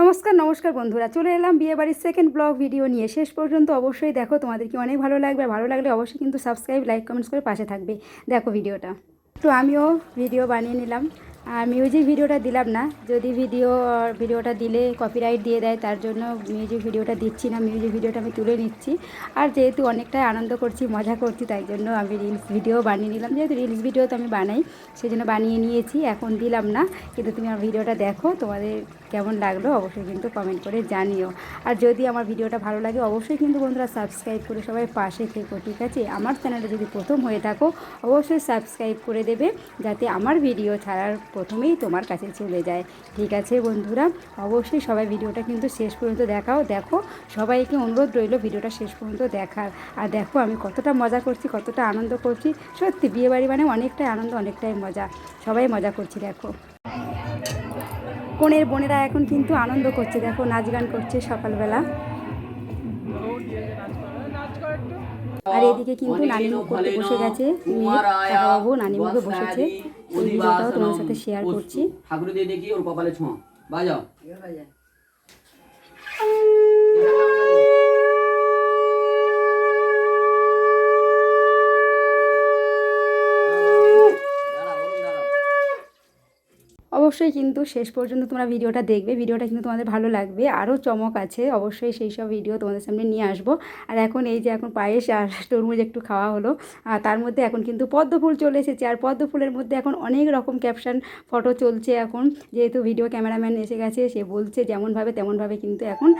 নমস্কার নমস্কার বন্ধুরা। চলে এলাম বিয়েবাড়ির সেকেন্ড ব্লগ ভিডিও নিয়ে। শেষ পর্যন্ত অবশ্যই দেখো, তোমাদেরকে অনেক ভালো লাগবে। ভালো লাগলে অবশ্যই কিন্তু সাবস্ক্রাইব লাইক কমেন্টস করে পাশে থাকবে। দেখো ভিডিওটা তো আমিও ভিডিও বানিয়ে নিলাম। আর মিউজিক ভিডিওটা দিলাম না, যদি ভিডিও ভিডিওটা দিলে কপিরাইট দিয়ে দেয়, তার জন্য মিউজিক ভিডিওটা দিচ্ছি না মিউজিক ভিডিওটা আমি তুলে নিচ্ছি। আর যেহেতু অনেকটাই আনন্দ করছি, মজা করছি, তাই জন্য আমি রিলস ভিডিও বানিয়ে নিলাম। যেহেতু রিলস ভিডিও তো আমি বানাই সেই জন্য বানিয়ে নিয়েছি, এখন দিলাম না। কিন্তু তুমি আমার ভিডিওটা দেখো, তোমাদের কেমন লাগল অবশ্যই কিন্তু কমেন্ট করে জানিও। আর যদি আমার ভিডিওটা ভালো লাগে, অবশ্যই কিন্তু বন্ধুরা সাবস্ক্রাইব করে সবাই পাশে থেকো, ঠিক আছে? আমার চ্যানেলে যদি প্রথম হয়ে থাকো, অবশ্যই সাবস্ক্রাইব করে দেবে, যাতে আমার ভিডিও ছাড়ার প্রথমেই তোমার কাছে চলে যায়, ঠিক আছে বন্ধুরা? অবশ্যই সবাই ভিডিওটা কিন্তু শেষ পর্যন্ত দেখাও। দেখো, সবাইকে অনুরোধ রইল ভিডিওটা শেষ পর্যন্ত দেখার। আর দেখো, আমি কতটা মজা করছি, কতটা আনন্দ করছি। সত্যি বিয়েবাড়ি মানে অনেকটাই আনন্দ, অনেকটাই মজা। সবাই মজা করছি, দেখো। কনের বোনেরা এখন কিন্তু আনন্দ করছে। দেখো নাচ গান করছে সকালবেলা। আর এদিকে কিন্তু নানিমুখ করতে বসে গেছে মেয়ের বাবু নানিমুখে বসেছে। ভিডিওটাও তোমার সাথে শেয়ার করছি। ঠাকুর দিয়ে দেখি ওর কপালে ছোঁয়া। বাজাও। অবশ্যই কিন্তু শেষ পর্যন্ত তোমরা ভিডিওটা দেখবে, ভিডিওটা কিন্তু তোমাদের ভালো লাগবে। আরও চমক আছে, অবশ্যই সেই সব ভিডিও তোমাদের সামনে নিয়ে আসব। আর এখন এই যে এখন পায়েস আর তরমুজ একটু খাওয়া হলো তার মধ্যে এখন কিন্তু পদ্ম ফুল চলে এসেছে। আর পদ্ম ফুলের মধ্যে এখন অনেক রকম ক্যাপশন ফটো চলছে এখন। যেহেতু ভিডিও ক্যামেরাম্যান এসে গেছে, সে বলছে যেমনভাবে তেমনভাবে কিন্তু এখন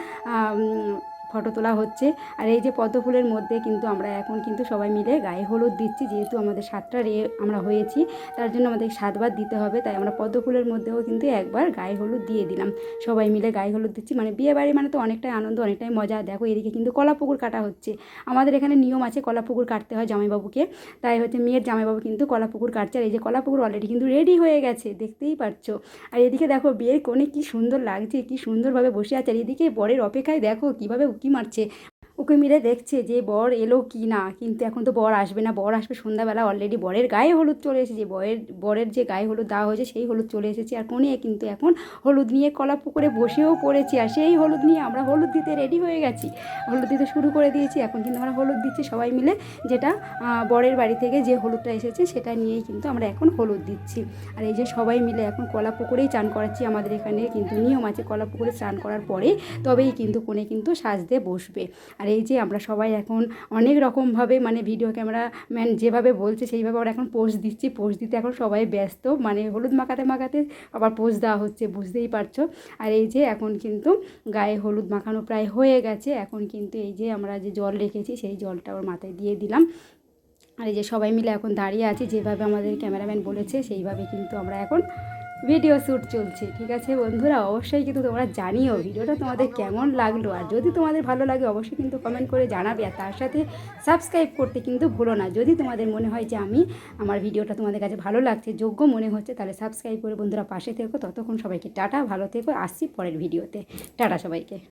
ফটো তোলা হচ্ছে। আর এই যে পদ্ম ফুলের মধ্যে কিন্তু আমরা এখন কিন্তু সবাই মিলে গায়ে হলুদ দিচ্ছি, যেহেতু আমাদের সাতটা রে আমরা হয়েছি, তার জন্য আমাদের সাতবার দিতে হবে, তাই আমরা পদ্ম ফুলের মধ্যেও কিন্তু একবার গায়ে হলুদ দিয়ে দিলাম। সবাই মিলে গায়ে হলুদ দিচ্ছি মানে বিয়ে বাড়ি মানে তো অনেকটাই আনন্দ, অনেকটাই মজা। দেখো এদিকে কিন্তু কলা পুকুর কাটা হচ্ছে। আমাদের এখানে নিয়ম আছে কলা পুকুর কাটতে হয় জামাইবাবুকে, তাই হচ্ছে মেয়ের জামাইবাবু কিন্তু কলা পুকুর কাটছে, আর এই যে কলা পুকুর অলরেডি কিন্তু রেডি হয়ে গেছে, দেখতেই পাচ্ছো আর এদিকে দেখো বিয়ের কোণে কি সুন্দর লাগছে, কি সুন্দরভাবে বসে আছে, আর এদিকে বরের অপেক্ষায় দেখো কীভাবে মারছে? ওকে মিলে দেখছে যে বর এলো কি না, কিন্তু এখন তো বর আসবে না। বর আসবে সন্ধ্যাবেলা অলরেডি বরের গায়ে হলুদ চলে এসেছে। বরের বরের যে গায়ে হলুদ দেওয়া হয়েছে সেই হলুদ চলে এসেছে। আর কোনে কিন্তু এখন হলুদ নিয়ে কলা পুকুরে বসেও পড়েছি। আর সেই হলুদ নিয়ে আমরা হলুদ দিতে রেডি হয়ে গেছি। হলুদ দিতে শুরু করে দিয়েছি। এখন কিন্তু আমরা হলুদ দিচ্ছি সবাই মিলে, যেটা বরের বাড়ি থেকে যে হলুদটা এসেছে সেটা নিয়েই কিন্তু আমরা এখন হলুদ দিচ্ছি। আর এই যে সবাই মিলে এখন কলা পুকুরেই চান করাচ্ছি আমাদের এখানে। কিন্তু নিয়ম আছে কলা পুকুরে স্নান করার পরে তবেই কিন্তু কোণে কিন্তু সাজতে বসবে। আর এই যে আমরা সবাই এখন অনেক রকমভাবে মানে ভিডিও ক্যামেরাম্যান যেভাবে বলছে, সেইভাবে আমরা এখন পোজ দিচ্ছি। পোজ দিতে এখন সবাই ব্যস্ত। মানে হলুদ মাখাতে মাখাতে আবার পোজ দেওয়া হচ্ছে, বুঝতেই পারছ? আর এই যে এখন কিন্তু গায়ে হলুদ মাখানো প্রায় হয়ে গেছে। এখন কিন্তু এই যে আমরা যে জল রেখেছি, সেই জলটা ওর মাথায় দিয়ে দিলাম। আর এই যে সবাই মিলে এখন দাঁড়িয়ে আছি। যেভাবে আমাদের ক্যামেরাম্যান বলেছে, সেইভাবে কিন্তু আমরা এখন ভিডিও শ্যুট চলছে, ঠিক আছে? বন্ধুরা, অবশ্যই কিন্তু তোমরা জানিও ভিডিওটা তোমাদের কেমন লাগল। আর যদি তোমাদের ভালো লাগে, অবশ্যই কিন্তু কমেন্ট করে জানাবে। আর তার সাথে সাবস্ক্রাইব করতে কিন্তু ভুলো না। যদি তোমাদের মনে হয় যে আমি আমার ভিডিওটা তোমাদের কাছে ভালো লাগছে, যোগ্য মনে হচ্ছে, তাহলে সাবস্ক্রাইব করে বন্ধুরা পাশে থেকো। ততক্ষণ সবাইকে টাটা, ভালো থেকো। আসছি পরের ভিডিওতে। টাটা সবাইকে।